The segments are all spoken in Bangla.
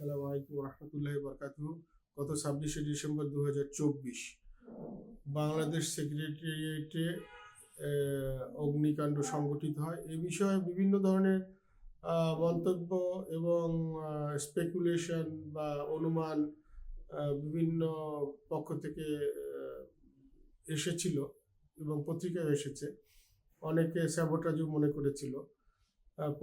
আসসালামু আলাইকুম রহমতুল্লাহ বরকাত গত ছাব্বিশে ডিসেম্বর দু হাজার চব্বিশ। বাংলাদেশ সেক্রেটারিয়েটে অগ্নিকাণ্ড সংগঠিত হয়। এ বিষয়ে বিভিন্ন ধরনের মন্তব্য এবং স্পেকুলেশন বা অনুমান বিভিন্ন পক্ষ থেকে এসেছিল এবং পত্রিকায় এসেছে। অনেকে স্যাবোটাজও মনে করেছিল।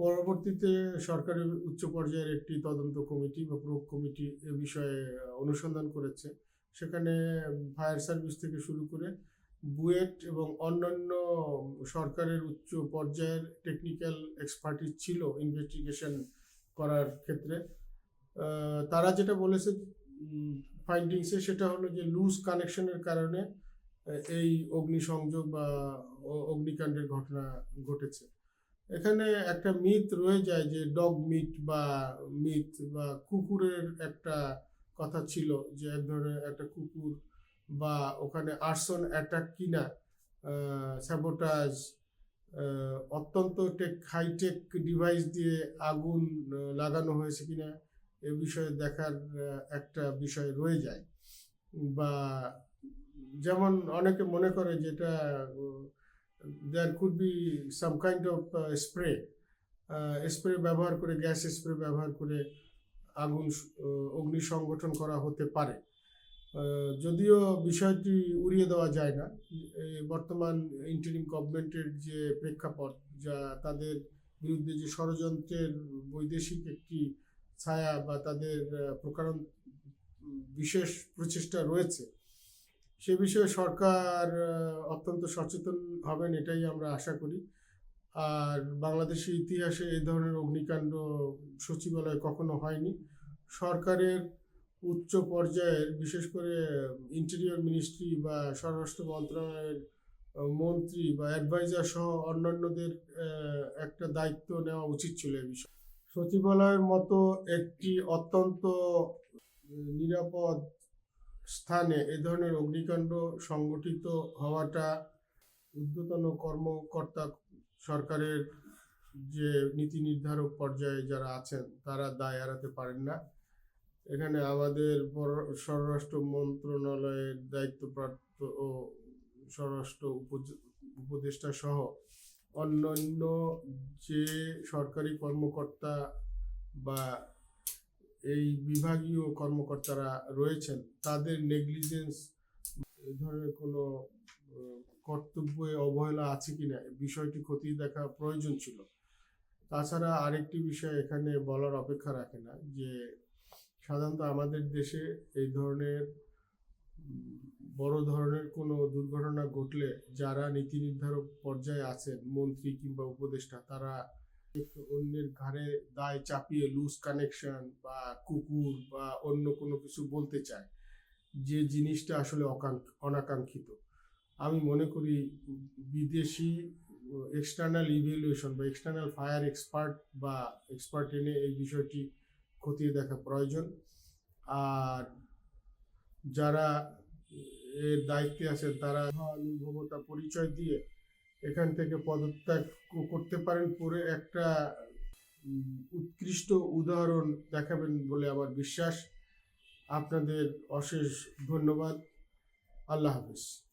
পরবর্তীতে সরকারের উচ্চ পর্যায়ের একটি তদন্ত কমিটি বা প্রয়োগ কমিটি এ বিষয়ে অনুসন্ধান করেছে। সেখানে ফায়ার সার্ভিস থেকে শুরু করে বুয়েট এবং অন্যান্য সরকারের উচ্চ পর্যায়ের টেকনিক্যাল এক্সপার্টিস ছিল ইনভেস্টিগেশন করার ক্ষেত্রে। তারা যেটা বলেছে ফাইন্ডিংসে সেটা হলো যে লুজ কানেকশনের কারণে এই অগ্নিসংযোগ বা অগ্নিকাণ্ডের ঘটনা ঘটেছে। এখানে একটা মিথ রয়ে যায় যে ডগ মিট বা মিথ বা কুকুরের একটা কথা ছিল যে এক ধরনের একটা কুকুর বা ওখানে আর্সন অ্যাটাক কিনা স্যাবোটাজ অত্যন্ত টেক হাইটেক ডিভাইস দিয়ে আগুন লাগানো হয়েছে কিনা এ বিষয়ে দেখার একটা বিষয় রয়ে যায়। বা যেমন অনেকে মনে করে যেটা there could be some kind of spray spray ব্যবহার করে, গ্যাস স্প্রে ব্যবহার করে আগুন অগ্নি সংগঠন করা হতে পারে। যদিও বিষয়টি উড়িয়ে দেওয়া যায় না বর্তমান ইন্টারিম গভর্নমেন্টের যে প্রেক্ষাপট, যা তাদের বিরুদ্ধে যে ষড়যন্ত্রের বৈদেশিক একটি ছায়া বা তাদের প্রকারণ বিশেষ প্রচেষ্টা রয়েছে সে বিষয়ে সরকার অত্যন্ত সচেতন হবেন এটাই আমরা আশা করি। আর বাংলাদেশের ইতিহাসে এই ধরনের অগ্নিকাণ্ড সচিবালয়ে কখনো হয়নি। সরকারের উচ্চ পর্যায়ের, বিশেষ করে, ইন্টেরিয়র মিনিস্ট্রি বা স্বরাষ্ট্র মন্ত্রণালয়ের মন্ত্রী বা অ্যাডভাইজার সহ অন্যান্যদের একটা দায়িত্ব নেওয়া উচিত ছিল এই বিষয়ে। সচিবালয়ের মতো একটি অত্যন্ত নিরাপদ স্থানে এ ধরনের অগ্নিকাণ্ড সংগঠিত হওয়াটা ঊর্ধ্বতন কর্মকর্তা সরকারের যে নীতি নির্ধারক পর্যায়ে যারা আছেন, তারা দায় এড়াতে পারেন না। এখানে আমাদের স্বরাষ্ট্র মন্ত্রণালয়ের দায়িত্বপ্রাপ্ত ও স্বরাষ্ট্র উপদেষ্টা সহ অন্যান্য যে সরকারি কর্মকর্তা বা এই বিভাগীয় কর্মকর্তারা রয়েছেন, তাদের নেগলিজেন্স এই ধরনের কোনো কর্তব্যে অবহেলা আছে কি না বিষয়টি খতিয়ে দেখা প্রয়োজন ছিল। তাছাড়া আরেকটি বিষয় এখানে বলার অপেক্ষা রাখে না, যে সাধারণত আমাদের দেশে এই ধরনের বড় ধরনের কোনো দুর্ঘটনা ঘটলে যারা নীতি নির্ধারক পর্যায়ে আছেন, মন্ত্রী কিংবা উপদেষ্টা, তারা অন্যের ঘাড়ে দায় চাপিয়ে লুজ কানেকশন বা কুকুর বা অন্য কোনো কিছু বলতে চায়, যে জিনিসটা আসলে অনাকাঙ্ক্ষিত। আমি মনে করি বিদেশি এক্সটার্নাল ইভ্যালুয়েশন বা এক্সটার্নাল ফায়ার এক্সপার্ট বা এক্সপার্ট এনে এই বিষয়টি খতিয়ে দেখা প্রয়োজন। আর যারা এর দায়িত্বে আছেন, তারা অনুভবতা পরিচয় দিয়ে এখান থেকে পদত্যাগ করতে পারেন পুরো একটা উৎকৃষ্ট উদাহরণ দেখাবেন বলে আমার বিশ্বাস। আপনাদের অশেষ ধন্যবাদ। আল্লাহ হাফিজ।